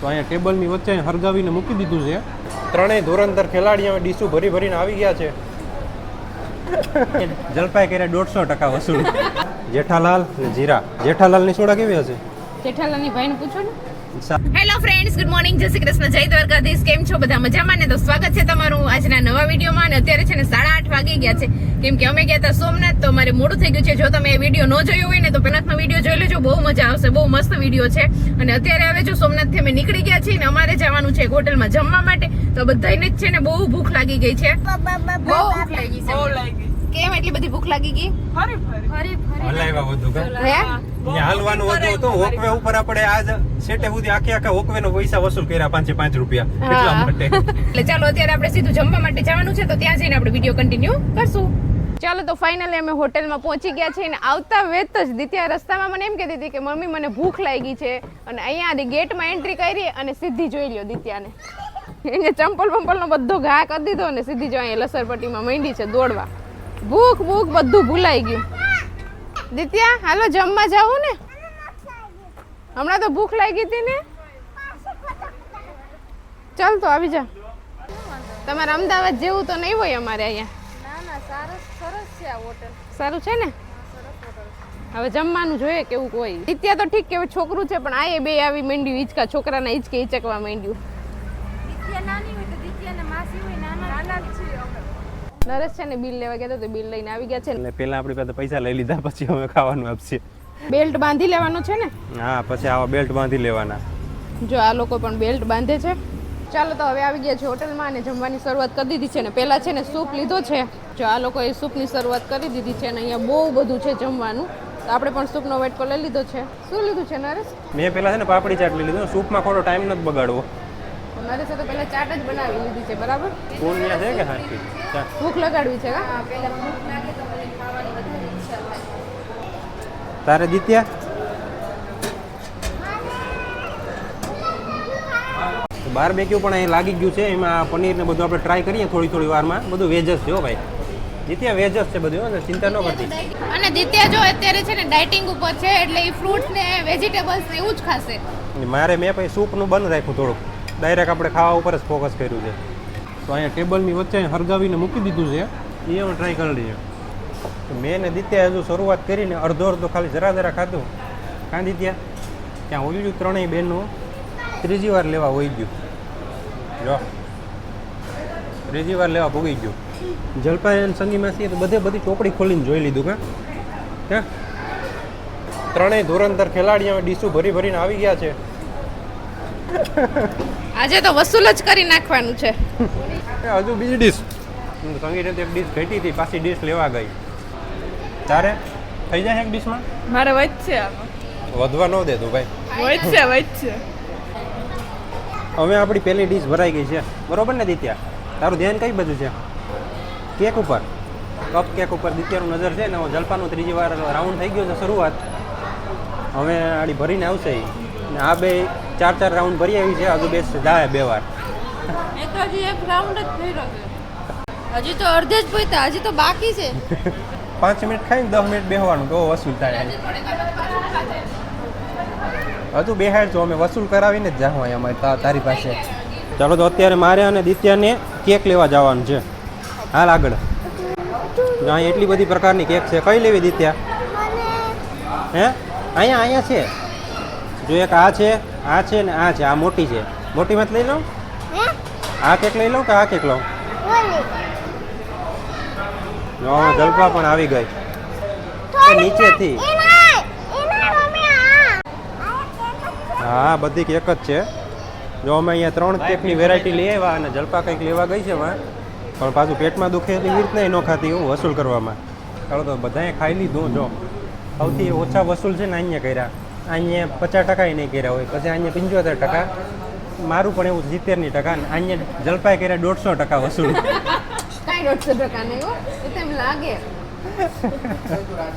તો અહીંયા ટેબલની વચ્ચે હરગાવીને મૂકી દીધું છે. ત્રણેય ધોરણધર ખેલાડી હવે ડીશું ભરી ભરીને આવી ગયા છે. જલપાઈ કર્યા દોઢસો ટકા વસૂલ. જેઠાલાલ અને જીરા. જેઠાલાલની સોડા કેવી હશે? જેઠાલાલની ભાઈને પૂછો ને. હેલો ફ્રેન્ડ્સ ગુડ મોર્નિંગ જય શ્રી કૃષ્ણ. જય દ્વારકાધીશ. કેમ છો બધા મજામાં ને? તો સ્વાગત છે તમારું આજના નવા વિડીયોમાં. અને અત્યારે છે ને સાડા આઠ વાગી ગયા છે. કેમ કે અમે ગયા હતા સોમનાથ તો અમારે મોડું થઈ ગયું છે. જો તમે એ વીડિયો ન જોયો હોય ને તો પહેલાનો વીડિયો જોઈ લેજો. બહુ મજા આવશે. બહુ મસ્ત વીડિયો છે. અને અત્યારે હવે જો સોમનાથથી અમે નીકળી ગયા છીએ ને અમારે જવાનું છે એક હોટલમાં જમવા માટે. તો બધાને જ છે ને બહુ ભૂખ લાગી ગઈ છે. બહુ ભૂખ લાગી છે. કેમ એટલી બધી ભૂખ લાગી ગઈ? હલાવ્યા બધું હે? હાલવાનું હતું તો હોકવે ઉપર આપણે આજ સેટે સુધી આખે આખા હોકવે નો પૈસા વસૂલ કર્યા પાંચે પાંચ રૂપિયા. એટલા માટે. એટલે ચાલો અત્યારે આપણે સીધું જમવા માટે જવાનું છે તો ત્યાં જઈને આપણે વીડિયો કન્ટિન્યુ કરશું. ચાલો તો ફાઇનલી અમે હોટેલમાં પહોંચી ગયા છીએ અને આવતા વેત જ દિત્યા રસ્તામાં મને એમ કહેતી હતી કે મમ્મી મને ભૂખ લાગી છે. અને અહીંયા ગેટમાં એન્ટ્રી કરી અને સીધી જોઈ લ્યો દિત્યાને. એને ચંપલ બંપલનો બધો ઘા કરી દીધો અને સીધી જો અહીંયા લસરપટ્ટીમાં માંડી છે દોડવા. ભૂખ ભૂખ બધું ભૂલાઈ ગયું. દિત્યા હાલો જમવા જાવું ને? હમણાં તો ભૂખ લાગી હતી ને? ચાલ તો આવી જા. તમારે અમદાવાદ જેવું તો નહીં હોય અમારે અહીંયા? સારું છે ને? હવે જમવાનું જોઈએ કેવું કોઈ દિત્યા તો ઠીક કે છોકરું છે પણ આ એ બે આવી માંડ્યું હિંચકા છોકરાના હિંચકે હિંચકવા માંડ્યું. નરેશ છે ને બિલ લેવા ગયા તો બિલ લઈને આવી ગયા છે. એટલે પેલા આપણી પાસે પૈસા લઈ લીધા પછી અમે ખાવાનું આપશે. બેલ્ટ બાંધી લેવાનો છે ને? હા પછી આવા બેલ્ટ બાંધી લેવાના. જો આ લોકો પણ બેલ્ટ બાંધે છે. ચાલો તો હવે આવી ગયા છે હોટલમાં અને જમવાની શરૂઆત કરી દીધી છે ને પહેલાં છે ને સૂપ લીધો છે. જો આ લોકોએ સૂપની શરૂઆત કરી દીધી છે અને અહીંયા બહુ બધું છે જમવાનું. તો આપણે પણ સૂપનો વેટકો લઈ લીધો છે. શું લીધું છે નરેશ? મેં પેલા છે ને પાપડી ચાટ લઈ લીધું સૂપમાં થોડો ટાઈમ નથી બગાડવો. નરેશે સાથે પહેલા ચાટ જ બનાવી લીધી છે બરાબર? ફૂલ છે કે હાથી? ભૂખ લગાડવી છે હા? પહેલા ભૂખ લાગે તો મને ખાવાની વધારે ઈચ્છા થાય. તારે દિત્યા? બાર બેક્યુ પણ અહીં લાગી ગયું છે એમાં પનીર ને બધું આપણે ટ્રાય કરીએ થોડી થોડી વારમાં. બધું વેજસ જ છે હો ભાઈ. દિત્યા વેજસ છે બધું હો ને ચિંતા ન કરતી. અને દિત્યા જો અત્યારે છે ને ડાયટિંગ ઉપર છે એટલે એ ફ્રૂટ્સ ને વેજીટેબલ્સ ને એવું જ ખાશે. મારે મેં પછી સૂપનું બંધ રાખ્યું થોડુંક. ડાયરેક્ટ આપણે ખાવા ઉપર જ ફોકસ કર્યું છે. તો અહીંયા ટેબલની વચ્ચે હરગાવીને મૂકી દીધું છે. એ હું ટ્રાય કરી લઈએ. તો મેં ને દિત્યા હજુ શરૂઆત કરીને અડધો અડધો ખાલી જરા જરા ખાધું. કાં દિત્યા? ત્યાં ગયું ત્રણેય બહેનનું ત્રીજી વાર લેવા હોઈ ગયું. જો. ત્રીજી વાર લેવા ભોગી ગયું. જલપાઈ અને છીએ તો બધે બધી ચોપડી ખોલીને જોઈ લીધું કાં? ક્યાં ત્રણેય ધોરણધર ખેલાડી હવે ડીશું ભરી ભરીને આવી ગયા છે. આજે તો વસૂલ જ કરી નાખવાનું છે. એ હજુ બીજી ડીશ સંગીત એક ડીશ ઘટી હતી પાછી ડીશ લેવા ગઈ. તારે? થઈ જાય એક ડીશમાં મારે વધશે વધવા ન દે તું ભાઈ. વધશે વધશે હવે આપણી પહેલી ડીશ ભરાઈ ગઈ છે. બરોબર ને દિત્યા? તારું ધ્યાન કઈ બધું છે? કેક ઉપર. કપ કેક ઉપર દિત્યાનું નજર છે ને જલપાનો ત્રીજી વાર રાઉન્ડ થઈ ગયો છે શરૂઆત. હવે આડી ભરીને આવશે. ને આ બે ચાર ચાર રાઉન્ડ ભરી આવી છે. હજુ બે જાય બે વાર. એક હજી એક રાઉન્ડ જ થઈ રહ્યો છે. હજી તો અડધે જ પૈતા હજી તો બાકી છે. પાંચ મિનિટ ખાઈને દસ મિનિટ બેહવાનું તો વસૂલ થાય. હજુ બેહાડ છો અમે વસૂલ કરાવીને જ જાઉં અમારે તારી પાસે. ચાલો તો અત્યારે મારે અને દિત્યાને કેક લેવા જવાનું છે. હાલ આગળ. અહીં અહીંયા એટલી બધી પ્રકારની કેક છે. કઈ લેવી દિત્યા? હે? અહીંયા અહીંયા છે? જો એક આ છે આ છે ને આ છે આ મોટી છે. મોટીમાં મત લઈ લઉં આ કેક લઈ લઉં કે આ કેક લઉં જો જલપા પણ આવી ગઈ. એ નીચેથી. હા. બધી કેક જ છે. જો અમે અહીંયા ત્રણ કેકની વેરાયટી લઈ આવ્યા અને જલપા કંઈક લેવા ગઈ છે એમાં. પણ પાછું પેટમાં દુખે એટલી રીતના ન ખાતી હું વસૂલ કરવામાં. ચાલો તો બધાએ ખાઈ લીધું જો. સૌથી ઓછા વસૂલ છે ને અહીંયા કર્યા. અહીંયા પચાસ ટકા નહીં કર્યા હોય. પછી અહીંયા પંચોતેર ટકા. મારું પણ એવું સિત્તેરની ટકા ને અહીંયા જલપાઈ કર્યા દોઢસો ટકા વસૂલ. કાંઈ દોઢસો ટકા નહીં હો. એ તેમ લાગે.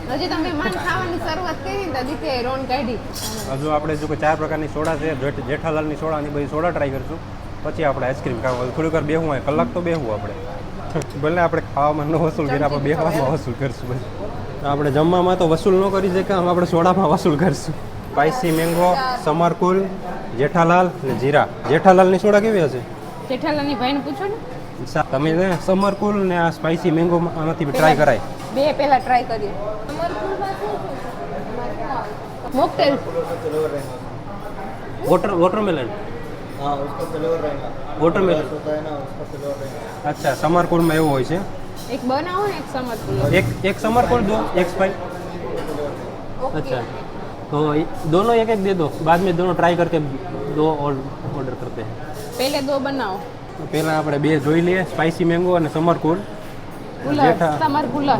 હજી તમે માન ખાવાની શરૂઆત કરી ને દિત્યાએ રોન કાઢી. હજુ આપણે જો કે ચાર પ્રકારની સોડા છે જેઠાલાલની સોડાની બધી સોડા ટ્રાય કરીશું. પછી આપણે આઈસ્ક્રીમ ખાવા થોડીક વાર બેહું હોય કલાક તો બેહવું આપણે. ભલે આપણે ખાવામાં ન વસૂલ કરીએ આપણે બેહવામાં વસૂલ કરીશું આપણે જમવામાં તો વસૂલ ન કરી શકીએ આપણે સોડામાં વસૂલ કરીશું. સ્પાઇસી મેંગો સમરકુલ જેઠાલાલ અને જીરા. જેઠાલાલની સોડા કેવી હશે? જેઠાલાલની ભાઈને પૂછો ને. તમે ને સમરકુલ ને આ સ્પાઇસી મેંગો આમાંથી ટ્રાય કરાય. બે પહેલા ટ્રાય કરીએ. મોકટેલ. વોટર વોટરમેલન વોટરમેલન અચ્છા સમરકુલમાં એવું હોય છે? એક બનાવો ને એક સમરકુલ. એક એક સમરકુલ દો એક સ્પાઇસ અચ્છા. तो ये- दोनों एक एक दे दो बाद में दोनों ट्राई करके दो और ऑर्डर करते हैं પહેલે દો બનાવો તો પહેલા આપણે બે જોઈ લઈએ સ્પાઇસી મેંગો અને સમરકુલ કુલર જેઠા- સમર કુલર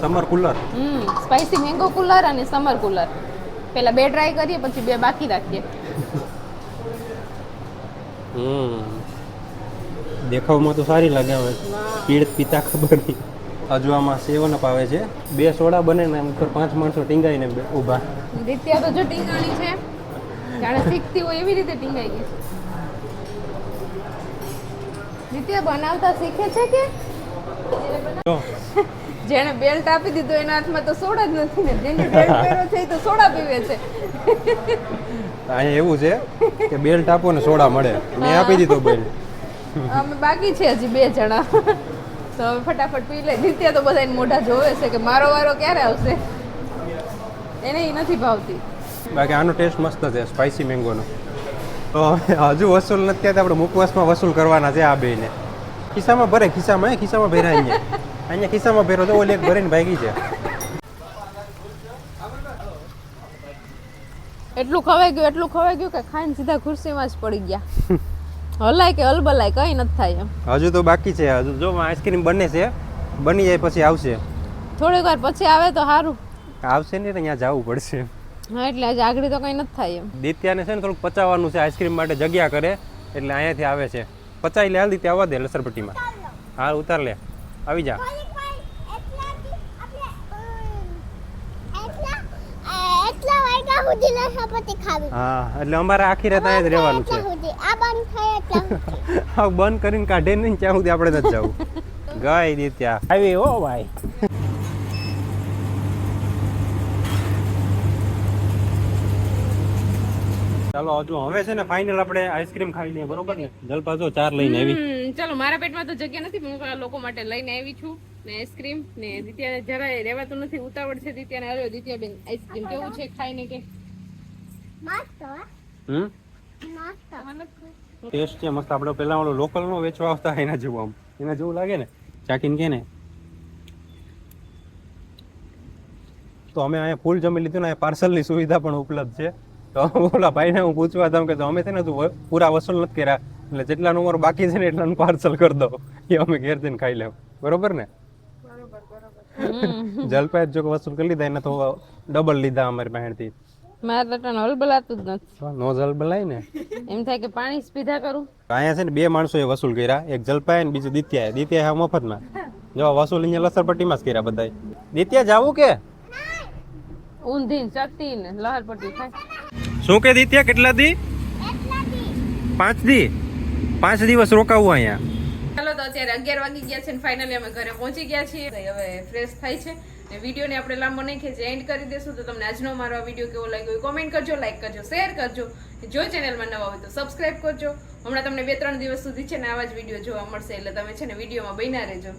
સમર કુલર હમ સ્પાઈસી મેંગો કુલર અને સમર કુલર પહેલા બે ટ્રાય કરીએ પછી બે બાકી રાખીએ હમ દેખાવમાં તો સારી લાગે હવે પીળ પીતા ખબર નહીં હજુ આમાં સેવન અપ આવે છે. બે સોડા બને ને એમ ઉપર પાંચ માણસો ટીંગાઈને ઊભા. દિત્યા તો જો ટીંગાણી છે જાણે શીખતી હોય એવી રીતે ટીંગાઈ ગઈ. છે દિત્યા બનાવતા શીખે છે કે? જેને બેલ્ટ આપી દીધો એના હાથમાં તો સોડા જ નથી ને. જેને બેલ્ટ પહેર્યો છે તો સોડા પીવે છે. અહીંયા એવું છે કે બેલ્ટ આપો ને સોડા મળે. મેં આપી દીધો બેલ્ટ અમે બાકી છે હજી બે જણા. તો હવે ફટાફટ પી લે. નિત્યા તો બધા મોઢા જોવે છે કે મારો વારો ક્યારે આવશે? એને એ નથી ભાવતી. બાકી આનો ટેસ્ટ મસ્ત છે સ્પાઇસી મેંગોનો તો હજુ વસૂલ નથી થયા આપણે મુખવાસમાં વસૂલ કરવાના છે આ બેને ખિસ્સામાં ભરે ખિસ્સામાં ખિસ્સામાં ભેરા અહીંયા. અહીંયા ખિસ્સામાં ભેરો તો ઓલી એક ભરીને ભાગી છે એટલું ખવાઈ ગયું એટલું ખવાઈ ગયું કે ખાઈને સીધા ખુરશીમાં જ પડી ગયા. હલાય કે અલબલાય કઈ નથી થાય એમ. હજુ તો બાકી છે. હજુ જો આઈસ્ક્રીમ બને છે બની જાય પછી આવશે. થોડીક વાર પછી આવે તો સારું આવશે નહીં ને અહીંયા જવું પડશે. હા એટલે આજે આગળ તો કઈ નથી થાય એમ. દિત્યાને છે ને થોડુંક પચાવવાનું છે આઈસ્ક્રીમ માટે જગ્યા કરે એટલે અહીંયાથી આવે છે. પચાવી લે હાલ દિત્યા આવવા દે લસરપટ્ટીમાં. હા ઉતાર લે. આવી જા. હા એટલે અમારે આખી રાત અહીંયા જ રહેવાનું છે. હા બંધ કરીને કાઢે નહીં ત્યાં સુધી આપણે નથી જવું. ગઈ દિત્યા આવી હો ભાઈ. ચાલો હજુ હવે છે ને ફાઇનલ આપણે આઈસ્ક્રીમ ખાઈ લઈએ બરોબર ને? જલપા જો ચાર લઈને આવી. ચાલો મારા પેટમાં તો જગ્યા નથી હું આ લોકો માટે લઈને આવી છું ને આઈસ્ક્રીમ ને દિત્યાને જરાય રહેવાતું નથી ઉતાવળ છે દિત્યાને આવ્યો દિત્યા બેન આઈસ્ક્રીમ કેવું છે ખાઈને કે? મસ્ત હમ મસ્ત ટેસ્ટ છે મસ્ત. આપણે પહેલાં ઓલો લોકલનો વેચવા આવતા એના જેવું આમ. એના જેવું લાગે ને? ચાકીને કે ને? તો અમે અહીંયા ફૂલ જમી લીધું ને પાર્સલની સુવિધા પણ ઉપલબ્ધ છે. તો ઓલા ભાઈને હું પૂછવા હતા કે અમે છે ને તું પૂરા વસૂલ નથી કર્યા. એટલે જેટલાનું અમારું બાકી છે ને એટલાનું પાર્સલ કરી દો. એ અમે ઘેર જઈને ખાઈ લેવું. બરોબર ને? જલપાઈ જો વસૂલ કરી લીધા એને તો ડબલ લીધા અમારી પાસેથી. મારા હલ હલબલાતું જ નથી. નો જલબલાય ને. એમ થાય કે પાણી પીધા કરું? અહીંયા છે ને બે માણસોએ વસૂલ કર્યા. એક જલપાય ને બીજું દિત્યાએ. દિત્યાએ હા મફતમાં. જો વસૂલ અહીંયા લસરપટ્ટીમાં જ કર્યા બધાય દિત્યા જાવું કે? ઊંધી ચતી ને લહરપટ્ટી થાય શું કે દિત્યા કેટલા દી? પાંચ દી. પાંચ દિવસ રોકાવું અહીંયા. તો અત્યારે અગિયાર વાગી ગયા છે ને ફાઇનલી અમે ઘરે પહોંચી ગયા છીએ. હવે ફ્રેશ થાય છે. ને વિડીયોને આપણે લાંબો નહીં ખેંચી એન્ડ કરી દેશું તો તમને આજનો મારો આ વીડિયો કેવો લાગ્યો એ કોમેન્ટ કરજો લાઈક કરજો શેર કરજો. જો ચેનલમાં નવા હોય તો સબસ્ક્રાઇબ કરજો. હમણાં તમને બે ત્રણ દિવસ સુધી છે ને આવા જ વીડિયો જોવા મળશે. એટલે તમે છે ને વિડીયોમાં બન્યા રહેજો.